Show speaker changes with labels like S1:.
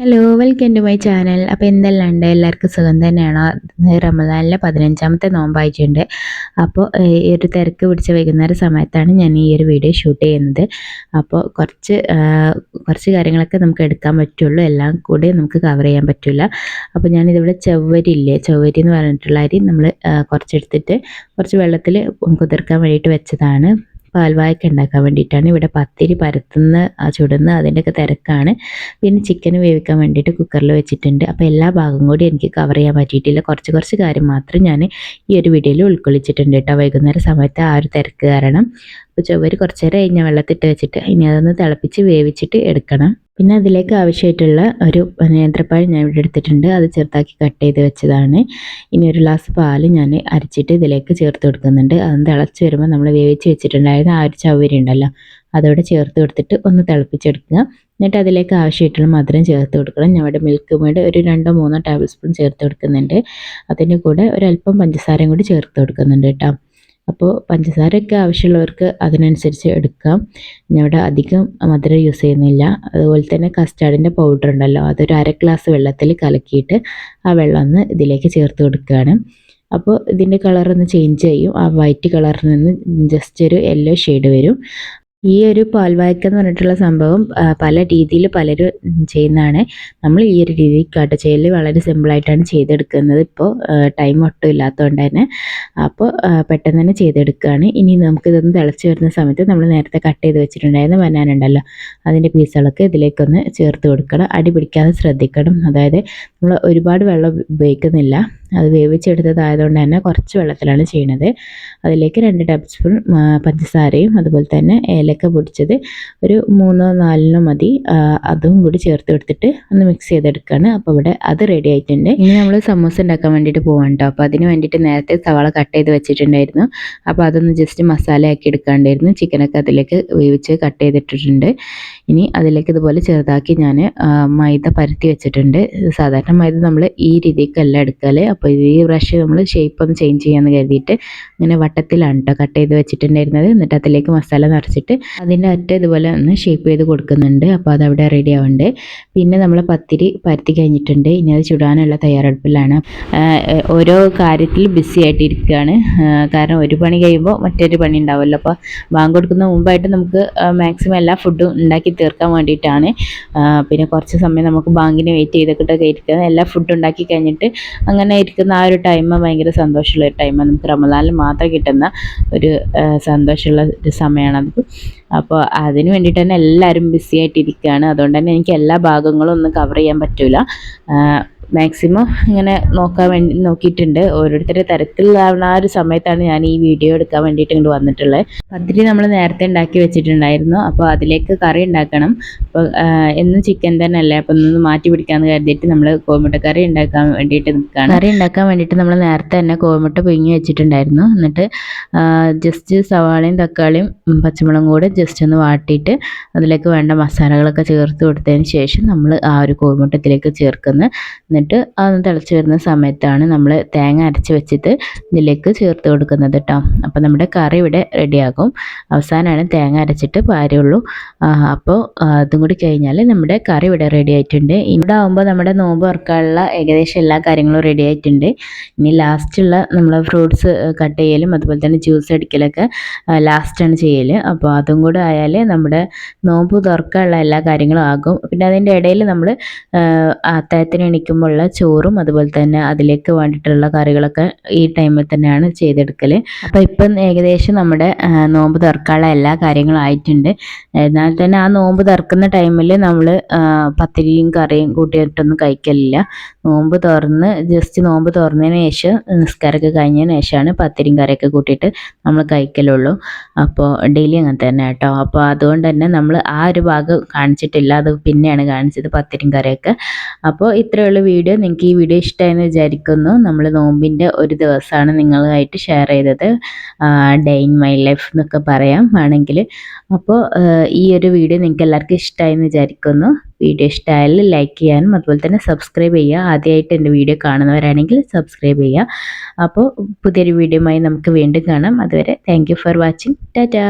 S1: Hello welcome to my channel അപ്പോൾ എന്തെല്ലാം ഉണ്ട് എല്ലാവർക്കും സുഖം തന്നെയാണോ? റമദാനിലെ പതിനഞ്ചാമത്തെ നോമ്പായിട്ടുണ്ട്. അപ്പോൾ ഈ ഒരു തിരക്ക് പിടിച്ച വൈകുന്നേര സമയത്താണ് ഞാൻ ഈ ഒരു വീഡിയോ ഷൂട്ട് ചെയ്യുന്നത്. അപ്പോൾ കുറച്ച് കുറച്ച് കാര്യങ്ങളൊക്കെ നമുക്ക് എടുക്കാൻ പറ്റുള്ളൂ. എല്ലാം കൂടി നമുക്ക് കവർ ചെയ്യാൻ പറ്റില്ല. അപ്പോൾ ഞാനിതിവിടെ ചവ്വരി ഇല്ലേ ചവ്വരി എന്ന് പറഞ്ഞിട്ടുള്ള അരി നമ്മൾ കുറച്ചെടുത്തിട്ട് കുറച്ച് വെള്ളത്തിൽ കുതിർക്കാൻ വേണ്ടിയിട്ട് വെച്ചതാണ്. പാൽവായ്ക്ക ഉണ്ടാക്കാൻ വേണ്ടിയിട്ടാണ് ഇവിടെ പത്തിരി പരത്തുന്ന ചുടുന്ന അതിന്റെയൊക്കെ തിരക്കാണ്. പിന്നെ ചിക്കൻ വേവിക്കാൻ വേണ്ടിയിട്ട് കുക്കറിൽ വെച്ചിട്ടുണ്ട്. അപ്പോൾ എല്ലാ ഭാഗം കൂടി എനിക്ക് കവർ ചെയ്യാൻ പറ്റിയിട്ടില്ല. കുറച്ച് കുറച്ച് കാര്യം മാത്രം ഞാൻ ഈ ഒരു വീഡിയോയിൽ ഉൾക്കൊള്ളിച്ചിട്ടുണ്ട് കേട്ടോ. വൈകുന്നേരം സമയത്ത് ആ ഒരു തിരക്ക് കാരണം. അപ്പോൾ ചൊവ്വര് കുറച്ച് നേരം കഴിഞ്ഞ വെള്ളത്തിട്ട് വെച്ചിട്ട് ഇനി അതൊന്ന് തിളപ്പിച്ച് വേവിച്ചിട്ട് എടുക്കണം. പിന്നെ അതിലേക്ക് ആവശ്യമായിട്ടുള്ള ഒരു നേന്ത്രപ്പഴം ഞാൻ ഇവിടെ എടുത്തിട്ടുണ്ട്. അത് ചെറുതാക്കി കട്ട് ചെയ്ത് വെച്ചതാണ്. ഇനി ഒരു ഗ്ലാസ് പാൽ ഞാൻ അരച്ചിട്ട് ഇതിലേക്ക് ചേർത്ത് കൊടുക്കുന്നുണ്ട്. അത് തിളച്ച് വരുമ്പോൾ നമ്മൾ വേവിച്ച് വെച്ചിട്ടുണ്ടായിരുന്ന ആ ഒരു ചവരി ഉണ്ടല്ലോ അതോടെ ചേർത്ത് കൊടുത്തിട്ട് ഒന്ന് തിളപ്പിച്ചെടുക്കുക. എന്നിട്ട് അതിലേക്ക് ആവശ്യമായിട്ടുള്ള മധുരം ചേർത്ത് കൊടുക്കണം. ഞങ്ങളുടെ മിൽക്ക് മേഡ് ഒരു രണ്ടോ മൂന്നോ ടേബിൾ സ്പൂൺ ചേർത്ത് കൊടുക്കുന്നുണ്ട്. അതിന്റെ കൂടെ ഒരല്പം പഞ്ചസാരയും കൂടി ചേർത്ത് കൊടുക്കുന്നുണ്ട് കേട്ടോ. അപ്പോൾ പഞ്ചസാരയൊക്കെ ആവശ്യമുള്ളവർക്ക് അതിനനുസരിച്ച് എടുക്കാം. ഇവിടെ അധികം മധുരം യൂസ് ചെയ്യുന്നില്ല. അതുപോലെ തന്നെ കസ്റ്റാർഡിന്റെ പൗഡർ ഉണ്ടല്ലോ അതൊരു അര ഗ്ലാസ് വെള്ളത്തിൽ കലക്കിയിട്ട് ആ വെള്ളം ഒന്ന് ഇതിലേക്ക് ചേർത്ത് കൊടുക്കുകയാണ്. അപ്പോൾ ഇതിന്റെ കളർ ഒന്ന് ചേഞ്ച് ചെയ്യും. ആ വൈറ്റ് കളറിൽ നിന്ന് ജസ്റ്റ് ഒരു യെല്ലോ ഷെയ്ഡ് വരും. ഈ ഒരു പാൽവായ്ക്ക എന്ന് പറഞ്ഞിട്ടുള്ള സംഭവം പല രീതിയിൽ പലരും ചെയ്യുന്നതാണ്. നമ്മൾ ഈ ഒരു രീതി കാട്ടുചെയ്യൽ വളരെ സിമ്പിളായിട്ടാണ് ചെയ്തെടുക്കുന്നത്. ഇപ്പോൾ ടൈം ഒട്ടും ഇല്ലാത്തതുകൊണ്ട് തന്നെ. അപ്പോൾ പെട്ടെന്ന് തന്നെ ചെയ്തെടുക്കുകയാണ്. ഇനി നമുക്കിതൊന്ന് തിളച്ച് വരുന്ന സമയത്ത് നമ്മൾ നേരത്തെ കട്ട് ചെയ്ത് വെച്ചിട്ടുണ്ടായിരുന്ന ബനാന അതിന്റെ പീസുകളൊക്കെ ഇതിലേക്കൊന്ന് ചേർത്ത് കൊടുക്കണം. അടി പിടിക്കാതെ ശ്രദ്ധിക്കണം. അതായത് നമ്മൾ ഒരുപാട് വെള്ളം ഉപയോഗിക്കുന്നില്ല. അത് വേവിച്ചെടുത്തതായതുകൊണ്ട് തന്നെ കുറച്ച് വെള്ളത്തിലാണ് ചെയ്യുന്നത് അതിലേക്ക് രണ്ട് ടബ് സ്പൂൺ പഞ്ചസാരയും അതുപോലെ തന്നെ ഏലക്ക പൊടിച്ചത് ഒരു മൂന്നോ നാലിനോ മതി. അതും കൂടി ചേർത്ത് എടുത്തിട്ട് ഒന്ന് മിക്സ് ചെയ്തെടുക്കുകയാണ് അപ്പോൾ ഇവിടെ അത് റെഡി ആയിട്ടുണ്ട്. ഇനി നമ്മൾ സമോസ ഉണ്ടാക്കാൻ വേണ്ടിയിട്ട് പോകാൻ അപ്പോൾ അതിന് വേണ്ടിയിട്ട് നേരത്തെ സവാള കട്ട് ചെയ്ത് വെച്ചിട്ടുണ്ടായിരുന്നു. അപ്പോൾ അതൊന്ന് ജസ്റ്റ് മസാല ആക്കി എടുക്കാണ്ടായിരുന്നു. ചിക്കനൊക്കെ അതിലേക്ക് വേവിച്ച് കട്ട് ചെയ്തിട്ടിട്ടുണ്ട്. ഇനി അതിലേക്ക് ഇതുപോലെ ചെറുതാക്കി ഞാൻ മൈദ പരത്തി വെച്ചിട്ടുണ്ട്. സാധാരണ മൈദ നമ്മൾ ഈ രീതിക്കല്ല എടുക്കൽ അപ്പോൾ ഈ ബ്രഷ് നമ്മൾ ഷേപ്പ് ഒന്ന് ചേഞ്ച് ചെയ്യാമെന്ന് കരുതിയിട്ട് ഇങ്ങനെ വട്ടത്തിലാണ് കേട്ടോ കട്ട് ചെയ്ത് വെച്ചിട്ടുണ്ടായിരുന്നത്. എന്നിട്ട് അതിലേക്ക് മസാല നിറച്ചിട്ട് അതിന്റെ അറ്റ ഇതുപോലെ ഒന്ന് ഷേപ്പ് ചെയ്ത് കൊടുക്കുന്നുണ്ട്. അപ്പോൾ അത് അവിടെ റെഡി ആവുന്നുണ്ട് പിന്നെ നമ്മൾ പത്തിരി പരത്തി കഴിഞ്ഞിട്ടുണ്ട്. ഇനി അത് ചുടാനുള്ള തയ്യാറെടുപ്പിലാണ്. ഓരോ കാര്യത്തിൽ ബിസി ആയിട്ടിരിക്കുകയാണ് കാരണം ഒരു പണി കഴിയുമ്പോൾ മറ്റൊരു പണി ഉണ്ടാവുമല്ലോ അപ്പോൾ ബാങ്ക് കൊടുക്കുന്ന മുമ്പായിട്ട് നമുക്ക് മാക്സിമം എല്ലാ ഫുഡും ഉണ്ടാക്കി തീർക്കാൻ വേണ്ടിയിട്ടാണ്. പിന്നെ കുറച്ച് സമയം നമുക്ക് ബാങ്കിന് വെയിറ്റ് ചെയ്തൊക്കെ ഇരിക്കുന്നത് എല്ലാ ഫുഡ് ഉണ്ടാക്കി കഴിഞ്ഞിട്ട് അങ്ങനെ ഇരിക്കുന്ന ആ ഒരു ടൈം ഭയങ്കര സന്തോഷമുള്ള ടൈം നമുക്ക് റമദാനിൽ മാത്രം കിട്ടുന്ന ഒരു സന്തോഷമുള്ള ഒരു സമയമാണത് അപ്പോൾ അതിന് വേണ്ടിയിട്ട് തന്നെ എല്ലാവരും ബിസി ആയിട്ടിരിക്കുകയാണ്. അതുകൊണ്ട് തന്നെ എനിക്ക് എല്ലാ ഭാഗങ്ങളും ഒന്നും കവർ ചെയ്യാൻ പറ്റില്ല മാക്സിമം ഇങ്ങനെ നോക്കാൻ വേണ്ടി നോക്കിയിട്ടുണ്ട്. ഓരോരുത്തരുടെ തരത്തിലാവുന്ന ആ ഒരു സമയത്താണ് ഞാൻ ഈ വീഡിയോ എടുക്കാൻ വേണ്ടിയിട്ട് ഇങ്ങോട്ട് വന്നിട്ടുള്ളത്. പത്തിരി നമ്മൾ നേരത്തെ ഉണ്ടാക്കി വെച്ചിട്ടുണ്ടായിരുന്നു. അപ്പോൾ അതിലേക്ക് കറി ഉണ്ടാക്കണം. അപ്പോൾ എന്നും ചിക്കൻ തന്നെ അല്ലേ? അപ്പം ഒന്ന് മാറ്റി പിടിക്കാമെന്ന് കരുതിയിട്ട് നമ്മൾ കോഴിമുട്ട കറി ഉണ്ടാക്കാൻ വേണ്ടിയിട്ട് നിൽക്കുകയാണ് കറി ഉണ്ടാക്കാൻ വേണ്ടിയിട്ട് നമ്മൾ നേരത്തെ തന്നെ കോഴിമുട്ട പൊങ്ങി വെച്ചിട്ടുണ്ടായിരുന്നു. എന്നിട്ട് ജസ്റ്റ് സവാളയും തക്കാളിയും പച്ചമുളകും കൂടെ ജസ്റ്റ് ഒന്ന് വാട്ടിയിട്ട് അതിലേക്ക് വേണ്ട മസാലകളൊക്കെ ചേർത്ത് കൊടുത്തതിന് ശേഷം നമ്മൾ ആ ഒരു കോഴിമുട്ടത്തിലേക്ക് ചേർക്കുന്ന എന്നിട്ട് അതൊന്ന് തിളച്ച് വരുന്ന സമയത്താണ് നമ്മൾ തേങ്ങ അരച്ച് വെച്ചിട്ട് ഇതിലേക്ക് ചേർത്ത് കൊടുക്കുന്നത് കേട്ടോ അപ്പോൾ നമ്മുടെ കറി ഇവിടെ റെഡിയാകും. അവസാനമാണ് തേങ്ങ അരച്ചിട്ട് പാരുള്ളൂ അപ്പോൾ അതും കൂടി കഴിഞ്ഞാൽ നമ്മുടെ കറി ഇവിടെ റെഡി ആയിട്ടുണ്ട്. ഇവിടെ ആകുമ്പോൾ നമ്മുടെ നോമ്പ് തുറക്കാനുള്ള ഏകദേശം എല്ലാ കാര്യങ്ങളും റെഡി ആയിട്ടുണ്ട്. ഇനി ലാസ്റ്റുള്ള നമ്മൾ ഫ്രൂട്ട്സ് കട്ട് ചെയ്യലും അതുപോലെ തന്നെ ജ്യൂസ് അടിക്കലൊക്കെ ലാസ്റ്റാണ് ചെയ്യൽ അപ്പോൾ അതും കൂടെ ആയാൽ നമ്മുടെ നോമ്പ് തുറക്കാനുള്ള എല്ലാ കാര്യങ്ങളും ആകും. പിന്നെ അതിന്റെ ഇടയിൽ നമ്മൾ അത്താഴത്തിന് എണീക്കുമ്പോൾ ഉള്ള ചോറും അതുപോലെ തന്നെ അതിലേക്ക് വേണ്ടിയിട്ടുള്ള കറികളൊക്കെ ഈ ടൈമിൽ തന്നെയാണ് ചെയ്തെടുക്കൽ അപ്പോൾ ഇപ്പം ഏകദേശം നമ്മുടെ നോമ്പ് തുറക്കാനുള്ള എല്ലാ കാര്യങ്ങളും ആയിട്ടുണ്ട്. എന്നാൽ തന്നെ ആ നോമ്പ് തുറക്കുന്ന ടൈമിൽ നമ്മൾ പത്തിരിയും കറിയും കൂട്ടിയിട്ടൊന്നും കഴിക്കലില്ല. നോമ്പ് തുറന്ന് ജസ്റ്റ് നോമ്പ് തുറന്നതിന് ശേഷം നിസ്കാരമൊക്കെ കഴിഞ്ഞതിന് ശേഷമാണ് പത്തിരിയും കറിയൊക്കെ കൂട്ടിയിട്ട് നമ്മൾ കഴിക്കലുള്ളൂ. അപ്പോൾ ഡെയിലി അങ്ങനെ തന്നെ കേട്ടോ. അപ്പോൾ അതുകൊണ്ട് തന്നെ നമ്മൾ ആ ഒരു ഭാഗം കാണിച്ചിട്ടില്ല. അത് പിന്നെയാണ് കാണിച്ചത് പത്തിരിയും കറിയൊക്കെ. അപ്പോൾ ഇത്രയുള്ള വീഡിയോ നിങ്ങൾക്ക് ഈ വീഡിയോ ഇഷ്ടമായെന്ന് വിചാരിക്കുന്നു. നമ്മൾ നോമ്പിന്റെ ഒരു ദിവസമാണ് നിങ്ങളുമായിട്ട് ഷെയർ ചെയ്തത്. ഡേ ഇൻ മൈ ലൈഫ് എന്നൊക്കെ പറയാം ആണെങ്കിൽ. അപ്പോൾ ഈ ഒരു വീഡിയോ നിങ്ങൾക്ക് എല്ലാവർക്കും ഇഷ്ടമായെന്ന് വിചാരിക്കുന്നു. വീഡിയോ ഇഷ്ടമായാലും ലൈക്ക് ചെയ്യാനും അതുപോലെ തന്നെ സബ്സ്ക്രൈബ് ചെയ്യുക. ആദ്യമായിട്ട് എന്റെ വീഡിയോ കാണുന്നവരാണെങ്കിൽ സബ്സ്ക്രൈബ് ചെയ്യുക. അപ്പോൾ പുതിയൊരു വീഡിയോയുമായി നമുക്ക് വീണ്ടും കാണാം. അതുവരെ താങ്ക് ഫോർ വാച്ചിങ് ടാറ്റാ